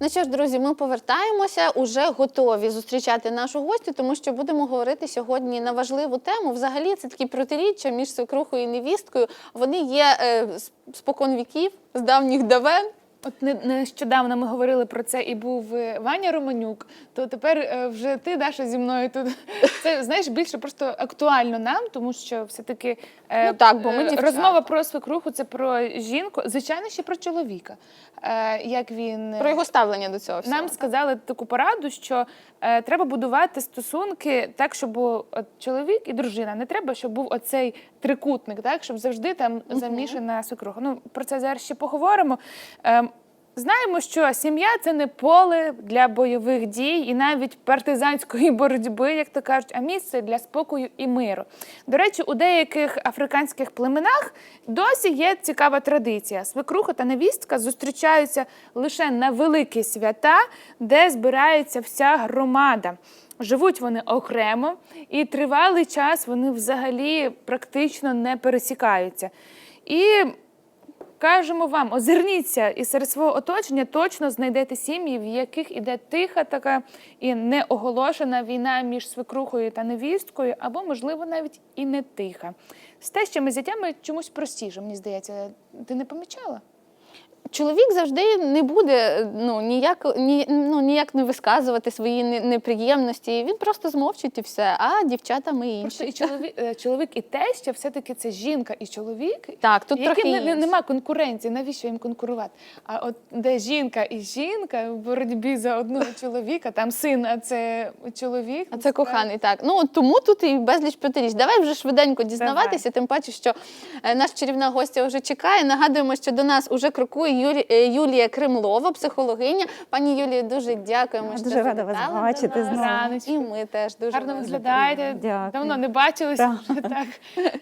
Ну що ж, друзі, ми повертаємося, уже готові зустрічати нашу гостю, тому що будемо говорити сьогодні на важливу тему. Взагалі, це такі протиріччя між свекрухою і невісткою. Вони є е, спокон віків, з давніх давен. От не- нещодавно ми говорили про це, і був е, Ваня Романюк. То тепер е, вже ти, Даша, зі мною тут. Це знаєш більше просто актуально нам, тому що все-таки е, Ну так, бо ми розмова про свекруху це про жінку, звичайно, ще про чоловіка. Як він Про його ставлення до цього всього. нам сказали таку пораду, що треба будувати стосунки так, щоб був от, чоловік і дружина. Не треба, щоб був оцей трикутник, так щоб завжди там замішана свекруха. Ну про це зараз ще поговоримо. Знаємо, що сім'я це не поле для бойових дій і навіть партизанської боротьби, як то кажуть, а місце для спокою і миру. До речі, у деяких африканських племенах досі є цікава традиція. Свекруха та невістка зустрічаються лише на великі свята, де збирається вся громада. Живуть вони окремо, і тривалий час вони взагалі практично не пересікаються. І Кажемо вам, озирніться і серед свого оточення точно знайдете сім'ї, в яких іде тиха така і неоголошена війна між свекрухою та невісткою, або, можливо, навіть і не тиха. З тещами зятями чомусь простіше, мені здається. Ти не помічала? Чоловік завжди не буде ну, ніяк, ні, ну, ніяк не висказувати свої неприємності. Він просто змовчить і все. А дівчата ми Просто інші. і чоловік, е, чоловік і теща все-таки це жінка і чоловік. Так, тут які трохи не, не, інше. нема конкуренції, навіщо їм конкурувати? А от де жінка і жінка в боротьбі за одного чоловіка, там син, а це чоловік. А це коханий, так. Ну тому тут і безліч протиріч. Давай вже швиденько дізнаватися, тим паче, що е, наша чарівна гостя вже чекає. Нагадуємо, що до нас уже крокує е, Юлія Кремлова, психологиня. Пані Юлії, дуже дякуємо. Я що дуже рада вас завітали до бачити нас. знову. Раночку. І ми теж дуже Гарно раді. виглядаєте. Дякую. Давно не бачилися Так. вже так.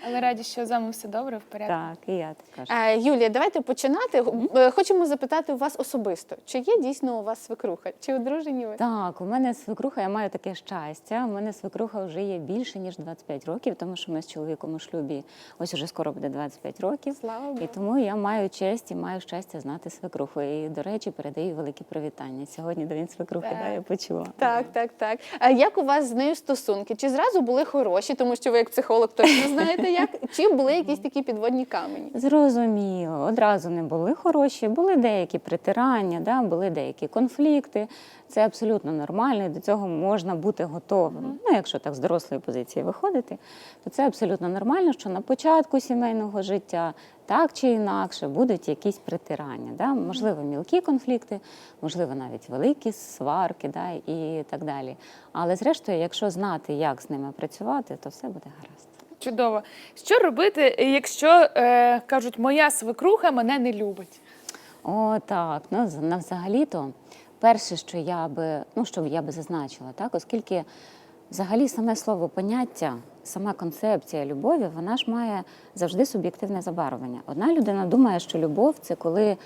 Але раді, що з вами все добре, в порядку. Так, і я також. Е, Юлія, давайте починати. Е, Хочемо запитати у вас особисто, чи є дійсно у вас свекруха? Чи одружені ви? Так, у мене свекруха, я маю таке щастя. У мене свекруха вже є більше ніж 25 років, тому що ми з чоловіком у шлюбі ось уже скоро буде 25 років. Слава Богу. І тому я маю честь і маю щастя знати свекруху. І, до речі, передаю великі привітання. Сьогодні до він свекрухи, Так. да, я почула. Так, так, так. А як у вас з нею стосунки? Чи зразу були хороші, тому що ви як психолог точно знаєте, як чи були якісь такі підводні камені? Зрозуміло, одразу не були хороші, були деякі притирання, да, були деякі конфлікти. Це абсолютно нормально, і до цього можна бути готовим. Ну, якщо так з дорослої позиції виходити, то це абсолютно нормально, що на початку сімейного життя так чи інакше будуть якісь притирання. Да? Можливо, мілкі конфлікти, можливо, навіть великі сварки да, і так далі. Але зрештою, якщо знати, як з ними працювати, то все буде гаразд. Чудово. Що робити, якщо е, кажуть, моя свекруха мене не любить? О, так. Ну, взагалі-то, перше, що я би, ну, що я би зазначила, так, оскільки взагалі саме слово поняття, сама концепція любові, вона ж має завжди суб'єктивне забарвлення. Одна людина думає, що любов це коли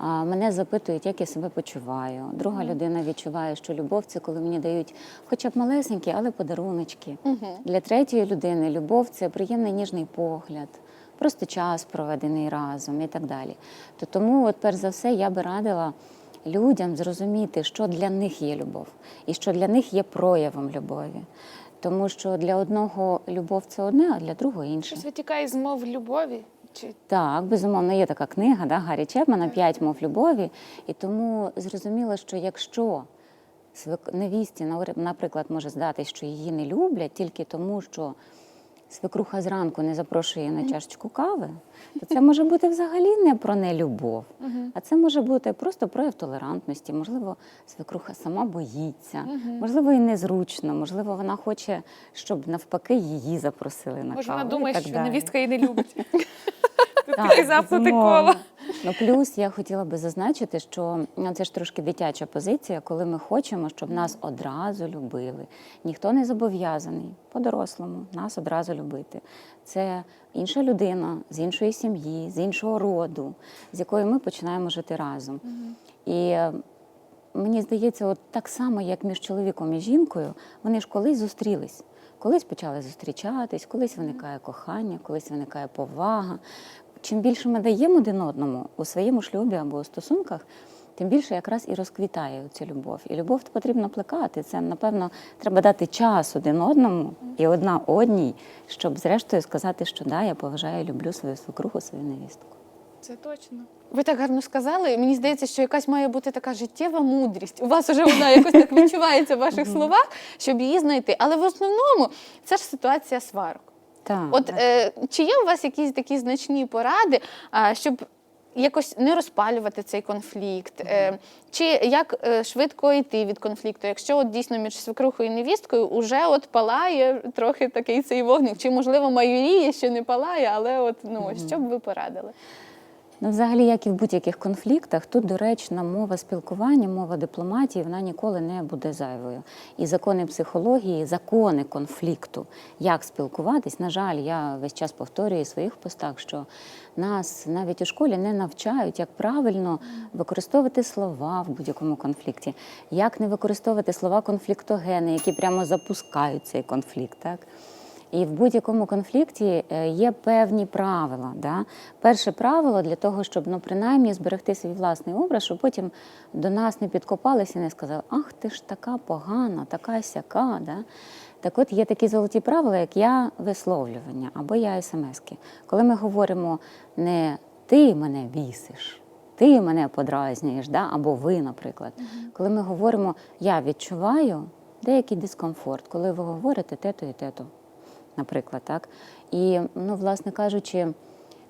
мене запитують, як я себе почуваю. Друга людина відчуває, що любов це коли мені дають хоча б малесенькі, але подаруночки. Для третьої людини любов це приємний ніжний погляд просто час проведений разом і так далі. То тому, от перш за все, я би радила людям зрозуміти, що для них є любов, і що для них є проявом любові. Тому що для одного любов це одне, а для другого інше. Щось витікає з мов любові? Чи Так, безумовно, є така книга да, Гаррі Чепмана П'ять мов любові. І тому зрозуміло, що якщо невісті, наприклад, може здатись, що її не люблять тільки тому, що свекруха зранку не запрошує на чашечку кави, то це може бути взагалі не про нелюбов, а це може бути просто прояв толерантності. Можливо, свекруха сама боїться, можливо, і незручно, можливо, вона хоче, щоб навпаки її запросили на може вона думає, що далі. невістка її не любить? Тут Так, таке замкнуте коло. Ну, плюс я хотіла би зазначити, що ну, це ж трошки дитяча позиція, коли ми хочемо, щоб нас одразу любили. Ніхто не зобов'язаний по-дорослому нас одразу любити. Це інша людина з іншої сім'ї, з іншого роду, з якою ми починаємо жити разом. І е, мені здається, от так само, як між чоловіком і жінкою, вони ж колись зустрілись. Колись почали зустрічатись, колись виникає кохання, колись виникає повага. Чим більше ми даємо один одному у своєму шлюбі або у стосунках, тим більше якраз і розквітає ця любов. І любов потрібно плекати. Це, напевно, треба дати час один одному і одна одній, щоб зрештою сказати, що да, я поважаю, люблю свою свекруху, свою невістку. Це точно. Ви так гарно сказали. Мені здається, що якась має бути така життєва мудрість. У вас вже вона якось так відчувається в ваших словах, щоб її знайти. Але в основному це ж ситуація сварок. Так. От е, чи є у вас якісь такі значні поради, а, щоб якось не розпалювати цей конфлікт? Е, чи як е, швидко йти від конфлікту? Якщо от дійсно між свекрухою і невісткою уже от палає трохи такий цей вогник, чи можливо майоріє, ще не палає, але от ну що б ви порадили? Ну, взагалі, як і в будь-яких конфліктах, тут доречна мова спілкування, мова дипломатії, вона ніколи не буде зайвою. І закони психології, закони конфлікту, як спілкуватись, на жаль, я весь час повторюю в своїх постах, що нас навіть у школі не навчають, як правильно використовувати слова в будь-якому конфлікті, як не використовувати слова конфліктогени, які прямо запускають цей конфлікт. Так? І в будь-якому конфлікті е, є певні правила. Да? Перше правило для того, щоб ну, принаймні зберегти свій власний образ, щоб потім до нас не підкопалися і не сказали, ах, ти ж така погана, така сяка. Да? Так от є такі золоті правила, як я висловлювання або я смски. Коли ми говоримо не ти мене бісиш, ти мене подразнюєш, да? або ви, наприклад. Коли ми говоримо я відчуваю деякий дискомфорт, коли ви говорите те-то і те-то наприклад, так. І, ну, власне кажучи,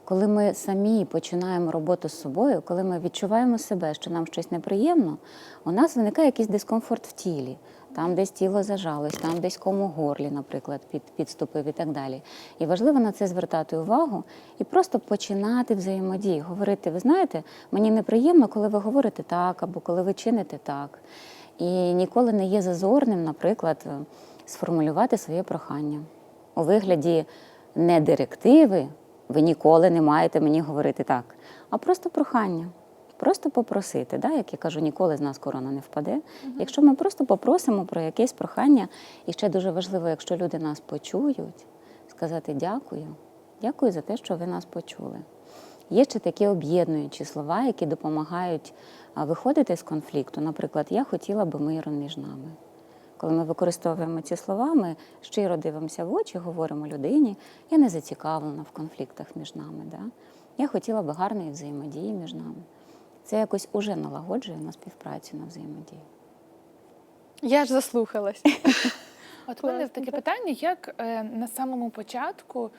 коли ми самі починаємо роботу з собою, коли ми відчуваємо себе, що нам щось неприємно, у нас виникає якийсь дискомфорт в тілі. Там десь тіло зажалось, там десь кому горлі, наприклад, під, підступив і так далі. І важливо на це звертати увагу і просто починати взаємодію, говорити, ви знаєте, мені неприємно, коли ви говорите так, або коли ви чините так. І ніколи не є зазорним, наприклад, сформулювати своє прохання у вигляді не директиви, ви ніколи не маєте мені говорити так, а просто прохання. Просто попросити, да? як я кажу, ніколи з нас корона не впаде. Якщо ми просто попросимо про якесь прохання, і ще дуже важливо, якщо люди нас почують, сказати дякую, дякую за те, що ви нас почули. Є ще такі об'єднуючі слова, які допомагають виходити з конфлікту. Наприклад, я хотіла би миру між нами. Коли ми використовуємо ці слова, ми щиро дивимося в очі, говоримо людині, я не зацікавлена в конфліктах між нами. Да? Я хотіла би гарної взаємодії між нами. Це якось уже налагоджує на співпрацю, на взаємодію. Я ж заслухалась. От у мене таке питання, як е, на самому початку,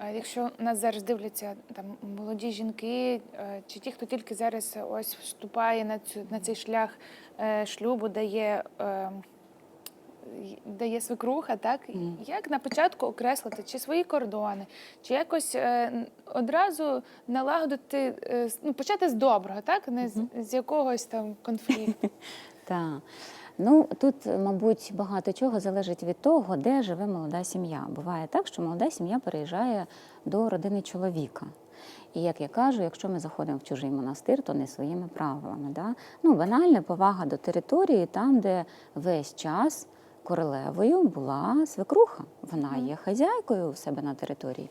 е, якщо нас зараз дивляться там молоді жінки, е, чи ті, хто тільки зараз ось вступає на цю на цей шлях е, шлюбу, де є, е, й- де є свекруха, так Мгм. як на початку окреслити чи свої кордони, чи якось е, одразу налагодити, е, ну почати з доброго, так не з, з якогось там конфлікту. Так. Ну тут, мабуть, багато чого залежить від того, де живе молода сім'я. Буває так, що молода сім'я переїжджає до родини чоловіка. І як я кажу, якщо ми заходимо в чужий монастир, то не своїми правилами. Да? Ну, банальна повага до території, там, де весь час королевою була свекруха. Вона є хазяйкою у себе на території.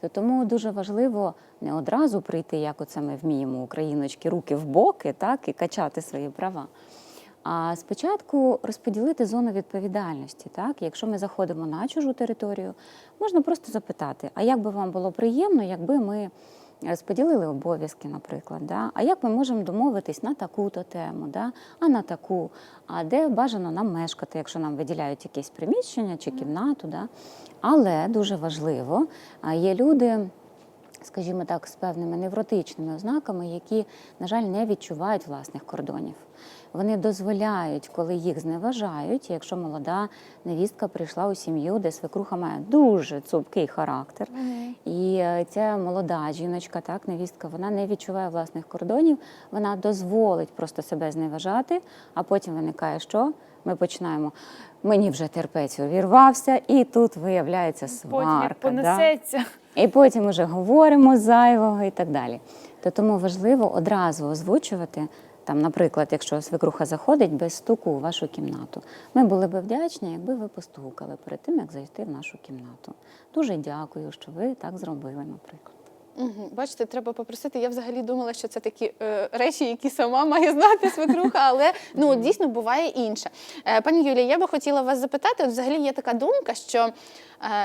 То тому дуже важливо не одразу прийти, як оце ми вміємо, україночки, руки в боки, так, і качати свої права. А спочатку розподілити зону відповідальності. Так? Якщо ми заходимо на чужу територію, можна просто запитати, а як би вам було приємно, якби ми розподілили обов'язки, наприклад, да? а як ми можемо домовитись на таку-то тему, да? а на таку, а де бажано нам мешкати, якщо нам виділяють якесь приміщення чи кімнату. Да? Але дуже важливо, є люди скажімо так, з певними невротичними ознаками, які, на жаль, не відчувають власних кордонів. Вони дозволяють, коли їх зневажають, якщо молода невістка прийшла у сім'ю, де свекруха має дуже цупкий характер, і е, ця молода жіночка, так, невістка, вона не відчуває власних кордонів, вона дозволить просто себе зневажати, а потім виникає що? Ми починаємо. Мені вже терпець увірвався, і тут виявляється Потім як сварка. да? І потім уже говоримо зайвого і так далі. То тому важливо одразу озвучувати. Там, наприклад, якщо свекруха заходить без стуку у вашу кімнату, ми були б вдячні, якби ви постукали перед тим, як зайти в нашу кімнату. Дуже дякую, що ви так зробили, наприклад. Угу. Бачите, треба попросити. Я взагалі думала, що це такі е, речі, які сама має знати свекруха, але ну дійсно буває інше. Е, пані Юлія, я би хотіла вас запитати. От взагалі є така думка, що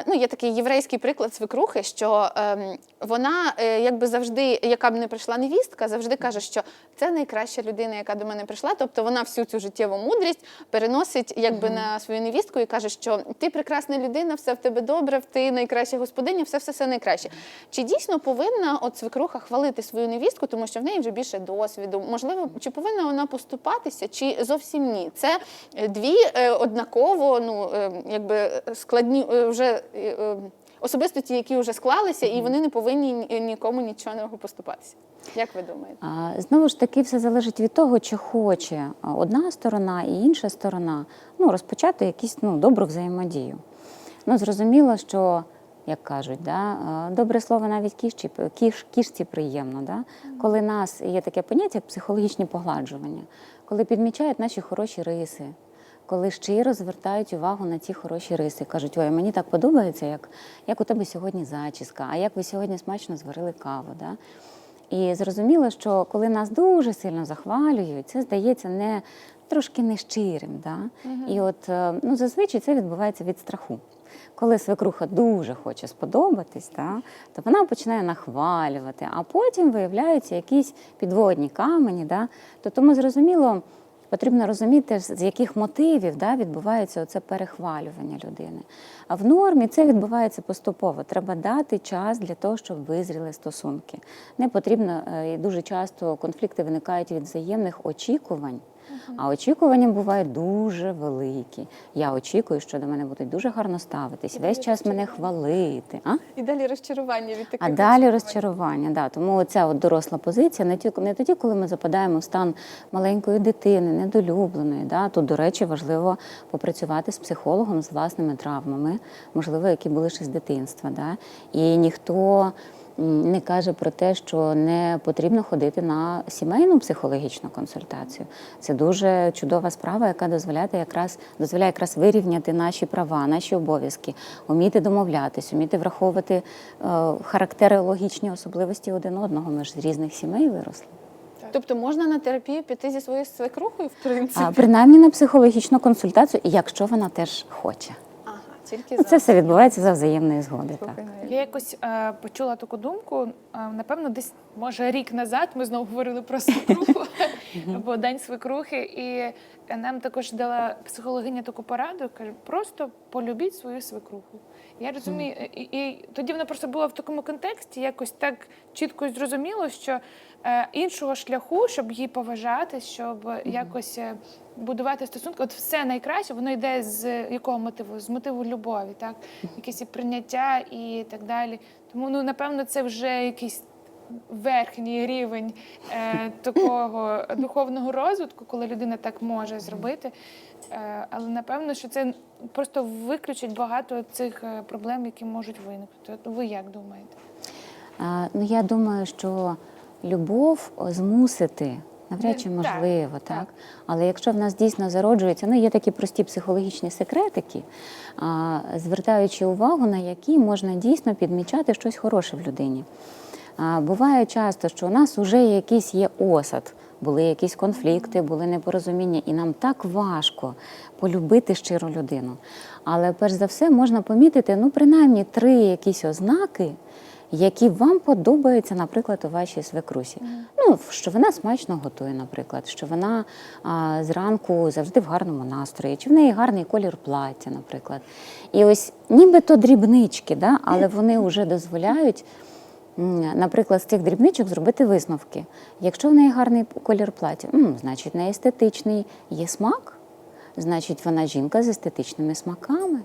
ну є такий єврейський приклад свекрухи, що е, вона е, якби завжди, яка б не прийшла невістка, завжди каже, що це найкраща людина, яка до мене прийшла. Тобто вона всю цю життєву мудрість переносить якби на свою невістку і каже, що ти прекрасна людина, все в тебе добре, ти найкраща господиня, все все все найкраще. Чи дійсно повинна от свекруха хвалити свою невістку, тому що в неї вже більше досвіду? Можливо, чи повинна вона поступатися, чи зовсім ні? Це е, дві е, однаково, ну е, якби складні е, вже е, е, особистості, які вже склалися, і вони не повинні нікому нічого не поступатися. Як ви думаєте? Знову ж таки, все залежить від того, чи хоче одна сторона і інша сторона ну, розпочати якусь ну, добру взаємодію. Ну, зрозуміло, що, як кажуть, да, добре слово навіть кішці, кіш, кішці приємно. Да? Коли нас є таке поняття, як психологічні погладжування, коли підмічають наші хороші риси. Коли щиро звертають увагу на ці хороші риси, кажуть, ой, мені так подобається, як, як у тебе сьогодні зачіска, а як ви сьогодні смачно зварили каву. Да? І зрозуміло, що коли нас дуже сильно захвалюють, це здається не трошки нещирим. Да? І от е, ну, зазвичай це відбувається від страху. Коли свекруха дуже хоче сподобатись, да, то вона починає нахвалювати, а потім виявляються якісь підводні камені. Да? То тому зрозуміло, потрібно розуміти, з яких мотивів да, відбувається оце перехвалювання людини. А в нормі це відбувається поступово. Треба дати час для того, щоб визріли стосунки. Не потрібно е, і дуже часто конфлікти виникають від взаємних очікувань. А очікування бувають дуже великі. Я очікую, що до мене будуть дуже гарно ставитись, весь час мене хвалити. А? І далі розчарування від таких А далі розчарування. Да. Тому ця от доросла позиція не тоді, коли ми западаємо в стан маленької дитини, недолюбленої. Да. Тут, до речі, важливо попрацювати з психологом з власними травмами, можливо, які були ще з дитинства. Да. І ніхто не каже про те, що не потрібно ходити на сімейну психологічну консультацію. Це дуже чудова справа, яка дозволяє якраз дозволяє якраз вирівняти наші права, наші обов'язки, вміти домовлятись, вміти враховувати е, характерологічні особливості один одного. Ми ж з різних сімей виросли. Тобто можна на терапію піти зі своєю свекрухою, в принципі. А принаймні на психологічну консультацію, якщо вона теж хоче. Тільки Ну, за. Це все відбувається за взаємної згоди. Так. Я якось е, почула таку думку. е, напевно, десь може рік назад ми знову говорили про свекруху або день свекрухи, і нам також дала психологиня таку пораду. каже, просто полюбіть свою свекруху. Я розумію, і, і тоді вона просто була в такому контексті, якось так чітко і зрозуміло, що іншого шляху, щоб її поважати, щоб якось е, будувати стосунки, от все найкраще, воно йде з якого мотиву? З мотиву любові, так? Якесь і прийняття і так далі. Тому ну напевно це вже якийсь верхній рівень е, такого духовного розвитку, коли людина так може зробити. Е, але напевно, що це просто виключить багато цих е, проблем, які можуть виникнути. Ви як думаєте? А, ну, я думаю, що любов змусити навряд чи Так, можливо, так, так. Але якщо в нас дійсно зароджується, ну є такі прості психологічні секретики, а, звертаючи увагу, на які можна дійсно підмічати щось хороше в людині. А, буває часто, що у нас вже якийсь є осад, були якісь конфлікти, були непорозуміння, і нам так важко полюбити щиру людину. Але перш за все можна помітити ну, принаймні три якісь ознаки, які вам подобаються, наприклад, у вашій свекрусі. Ну, що вона смачно готує, наприклад, що вона а, зранку завжди в гарному настрої, чи в неї гарний колір плаття, наприклад. І ось нібито дрібнички, да, але вони вже дозволяють. Наприклад, з цих дрібничок зробити висновки. Якщо в неї гарний колір плаття, значить, в неї естетичний є смак, значить, вона жінка з естетичними смаками.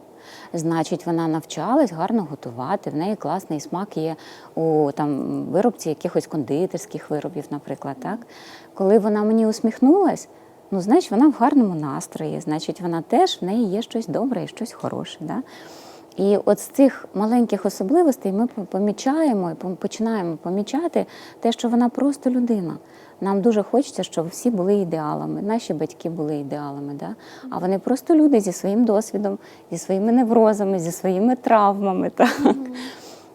Значить, вона навчалась гарно готувати. В неї класний смак є у там виробці якихось кондитерських виробів, наприклад. Так? Коли вона мені усміхнулась, ну, значить, вона в гарному настрої, значить, вона теж в неї є щось добре і щось хороше. Да? І от з цих маленьких особливостей ми помічаємо і починаємо помічати те, що вона просто людина. Нам дуже хочеться, щоб всі були ідеалами. Наші батьки були ідеалами, да? а вони просто люди зі своїм досвідом, зі своїми неврозами, зі своїми травмами. Так?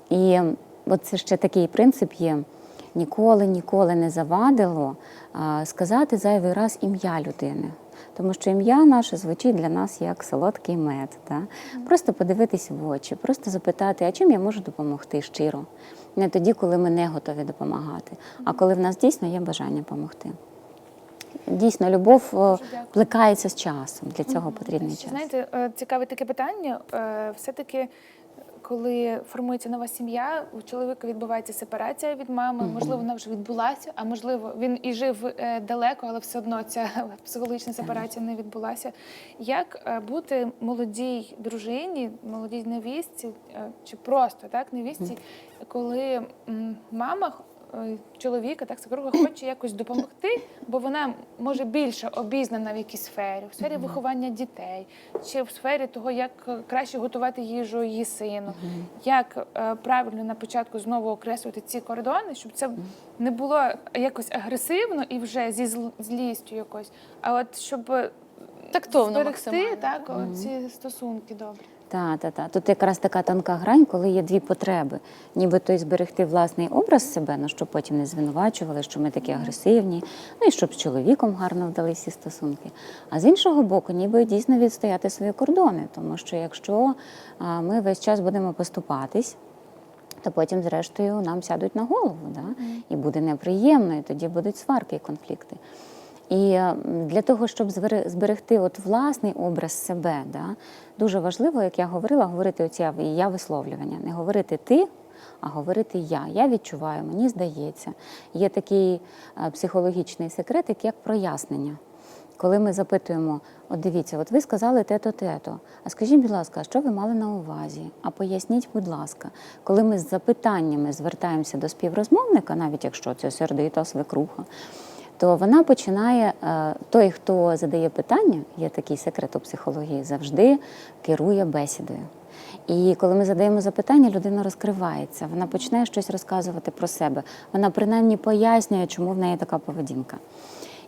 І от це ще такий принцип є. Ніколи, ніколи не завадило сказати зайвий раз ім'я людини. Тому що ім'я наше звучить для нас як солодкий мед. Да? Просто подивитись в очі, просто запитати, а чим я можу допомогти щиро. Не тоді, коли ми не готові допомагати, а коли в нас дійсно є бажання допомогти. Дійсно, любов е, плекається з часом. Для цього потрібний час. Знаєте, е, цікаве таке питання. Е, Все-таки, коли формується нова сім'я, у чоловіка відбувається сепарація від мами. Можливо, вона вже відбулася, а можливо, він і жив е, далеко, але все одно ця психологічна сепарація не відбулася. Як е, бути молодій дружині, молодій невістці, е, чи просто так невістці, коли мама чоловіка, так свекруха хоче якось допомогти, бо вона може більше обізнана в якійсь сфері, в сфері виховання дітей, чи в сфері того, як е, краще готувати їжу її сину, як е, правильно на початку знову окреслювати ці кордони, щоб це не було якось агресивно і вже зі злістю якось, а от щоб е, Тактовно зберегти так ці стосунки добрі. Так, так, так. Тут якраз така тонка грань, коли є дві потреби. Нібито й зберегти власний образ себе, ну щоб потім не звинувачували, що ми такі агресивні, ну і щоб з чоловіком гарно вдалися стосунки. А з іншого боку, ніби дійсно відстояти свої кордони, тому що якщо ми весь час будемо поступатись. То потім, зрештою, нам сядуть на голову, да? і буде неприємно, і тоді будуть сварки і конфлікти. І для того, щоб зберегти от власний образ себе, да, дуже важливо, як я говорила, говорити оці я висловлювання. Не говорити ти, а говорити я. Я відчуваю, мені здається. Є такий е, психологічний секретик, як прояснення. Коли ми запитуємо, от дивіться, от ви сказали те-то, те-то. А скажіть, будь ласка, що ви мали на увазі? А поясніть, будь ласка, коли ми з запитаннями звертаємося до співрозмовника, навіть якщо це сердита свекруха, то вона починає, е, той, хто задає питання, є такий секрет у психології, завжди керує бесідою. І коли ми задаємо запитання, людина розкривається, вона починає щось розказувати про себе. Вона принаймні пояснює, чому в неї така поведінка.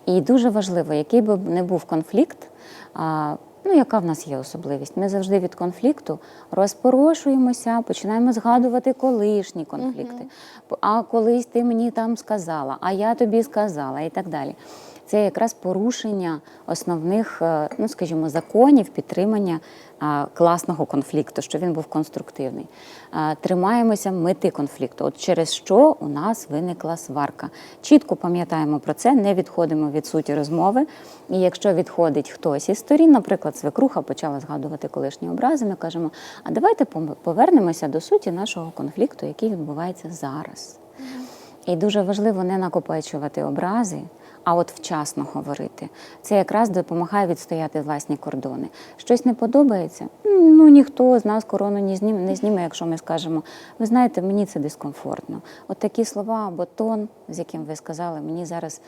І дуже важливо, який би не був конфлікт, ну яка в нас є особливість? Ми завжди від конфлікту розпорошуємося, починаємо згадувати колишні конфлікти. А колись ти мені там сказала, а я тобі сказала, і так далі. Це якраз порушення основних, е, ну скажімо, законів підтримання класного конфлікту, що він був конструктивний. Тримаємося мети конфлікту. От через що у нас виникла сварка. Чітко пам'ятаємо про це, не відходимо від суті розмови. І якщо відходить хтось із сторін, наприклад, свекруха почала згадувати колишні образи, ми кажемо: а давайте повернемося до суті нашого конфлікту, який відбувається зараз. І дуже важливо не накопичувати образи, а от вчасно говорити. Це якраз допомагає відстояти власні кордони. Щось не подобається. Ну ніхто з нас корону не зніме, не зніме, якщо ми скажемо, ви знаєте, мені це дискомфортно. От такі слова або тон, з яким ви сказали, мені зараз.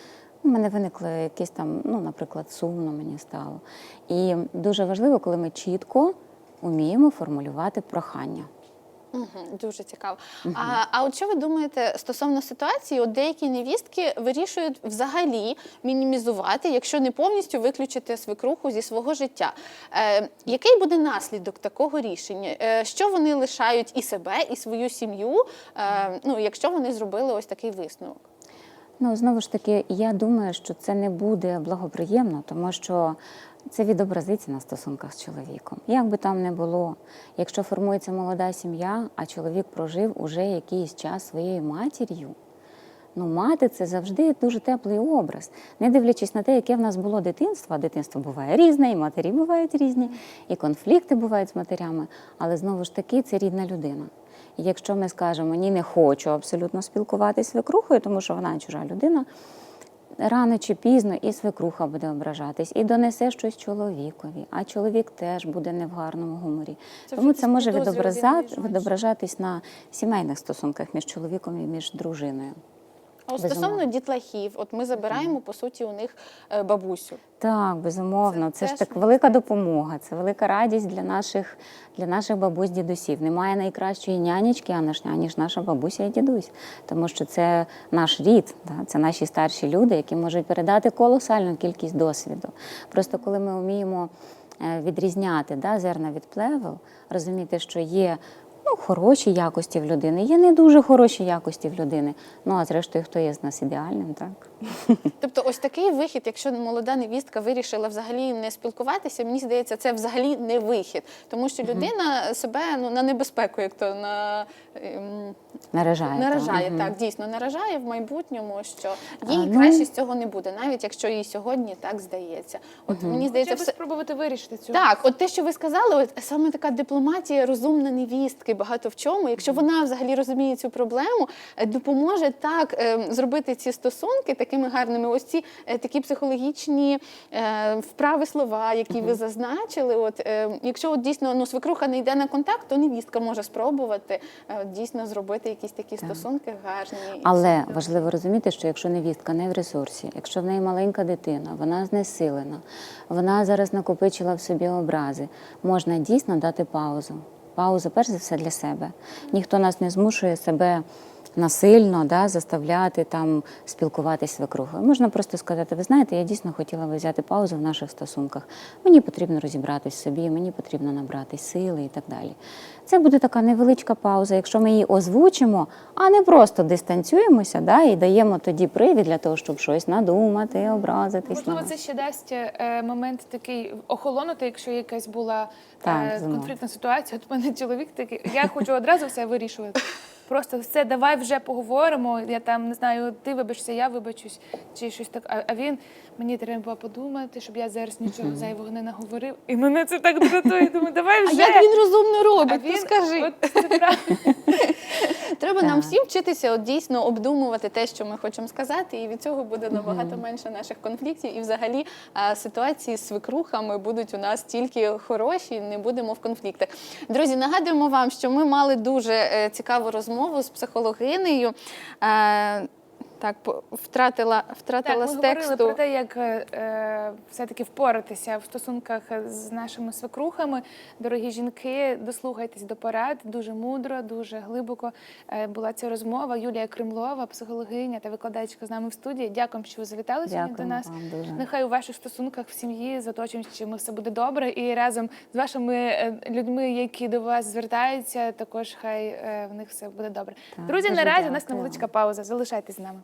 У мене виникло якесь там, ну, наприклад, сумно мені стало. І дуже важливо, коли ми чітко вміємо формулювати прохання. Угу, дуже цікаво. А, а от що ви думаєте стосовно ситуації? От деякі невістки вирішують взагалі мінімізувати, якщо не повністю виключити свекруху зі свого життя. Е, який буде наслідок такого рішення? Е, що вони лишають і себе, і свою сім'ю, е, ну, якщо вони зробили ось такий висновок? Ну, знову ж таки, я думаю, що це не буде благоприємно, тому що це відобразиться на стосунках з чоловіком. Як би там не було, якщо формується молода сім'я, а чоловік прожив уже якийсь час своєю матір'ю. Ну, мати це завжди дуже теплий образ, не дивлячись на те, яке в нас було дитинство. А дитинство буває різне, і матері бувають різні, і конфлікти бувають з матерями. Але знову ж таки, це рідна людина. І якщо ми скажемо ні, не хочу абсолютно спілкуватися з свекрухою, тому що вона чужа людина, рано чи пізно і свекруха буде ображатись, і донесе щось чоловікові, а чоловік теж буде не в гарному гуморі. Це Тому це може якісь відобразати, відображатись на сімейних стосунках між чоловіком і між дружиною. А от Безумовно. стосовно дітлахів, от ми забираємо по суті у них е, бабусю. Так, безумовно, це, Це ж так велика допомога, це велика радість для наших, для наших бабусь, дідусів. Немає найкращої нянечки, аніж, аніж наша бабуся і дідусь, тому що це наш рід, да? це наші старші люди, які можуть передати колосальну кількість досвіду. Просто коли ми вміємо е, відрізняти да, зерна від плевел, розуміти, що є. Ну, хороші якості в людини, є не дуже хороші якості в людини. Ну а зрештою, хто є з нас ідеальним, так? Тобто, ось такий вихід, якщо молода невістка вирішила взагалі не спілкуватися, мені здається, це взагалі не вихід, тому що людина себе ну на небезпеку, як то на ем, Наражає. наражає, так дійсно наражає в майбутньому, що їй ну- краще з цього не буде, навіть якщо їй сьогодні так здається. От мені здається, все спробувати вирішити цю так, от те, що ви сказали, от саме така дипломатія розумна невістки, багато в чому. Якщо вона взагалі розуміє цю проблему, е, допоможе так е, зробити ці стосунки такими гарними. Ось ці е, такі психологічні е, вправи слова, які ви зазначили. От е, якщо от дійсно ну свекруха не йде на контакт, то невістка може спробувати дійсно зробити якісь такі стосунки гарні. Але все важливо розуміти, що якщо невістка не в ресурсі, якщо в неї маленька дитина, вона знесилена, вона зараз накопичила в собі образи, можна дійсно дати паузу. Паузу, перш за все, для себе. Ніхто нас не змушує себе насильно да, заставляти там спілкуватись з. Можна просто сказати: ви знаєте, я дійсно хотіла би взяти паузу в наших стосунках. Мені потрібно розібратись в собі, мені потрібно набрати сили і так далі. Це буде така невеличка пауза, якщо ми її озвучимо, а не просто дистанціюємося да, і даємо тоді привід для того, щоб щось надумати, образитись. Можливо, це ще дасть е, момент такий охолонути, якщо якась була Так, е, конфліктна ситуація. От мене чоловік такий, я хочу одразу все вирішувати. Просто все, давай вже поговоримо. Я там не знаю, ти вибачся, я вибачусь, чи щось так. А, він мені треба подумати, щоб я зараз нічого зайвого не наговорив. І мене це так дратує. Думаю, давай вже. а як він розумно робить? він, то скажи. От, це правда. Треба нам всім вчитися от дійсно обдумувати те, що ми хочемо сказати, і від цього буде набагато менше наших конфліктів. І взагалі а, ситуації з свекрухами будуть у нас тільки хороші, не будемо в конфліктах. Друзі, нагадуємо вам, що ми мали дуже е, цікаву розмову з психологинею. Е, Так, втратила, втратила Так, з тексту. говорили про те, як е, е, все-таки впоратися в стосунках з нашими свекрухами. Дорогі жінки, дослухайтесь до порад. Дуже мудро, дуже глибоко е, була ця розмова. Юлія Кремлова, психологиня та викладачка з нами в студії. Дякуємо, що ви завітали сьогодні до нас. вам дуже. Нехай у ваших стосунках в сім'ї з оточуючими все буде добре. І разом з вашими е, людьми, які до вас звертаються, також хай в них все буде добре. Так, Друзі, наразі у нас невеличка пауза. Залишайтесь з нами.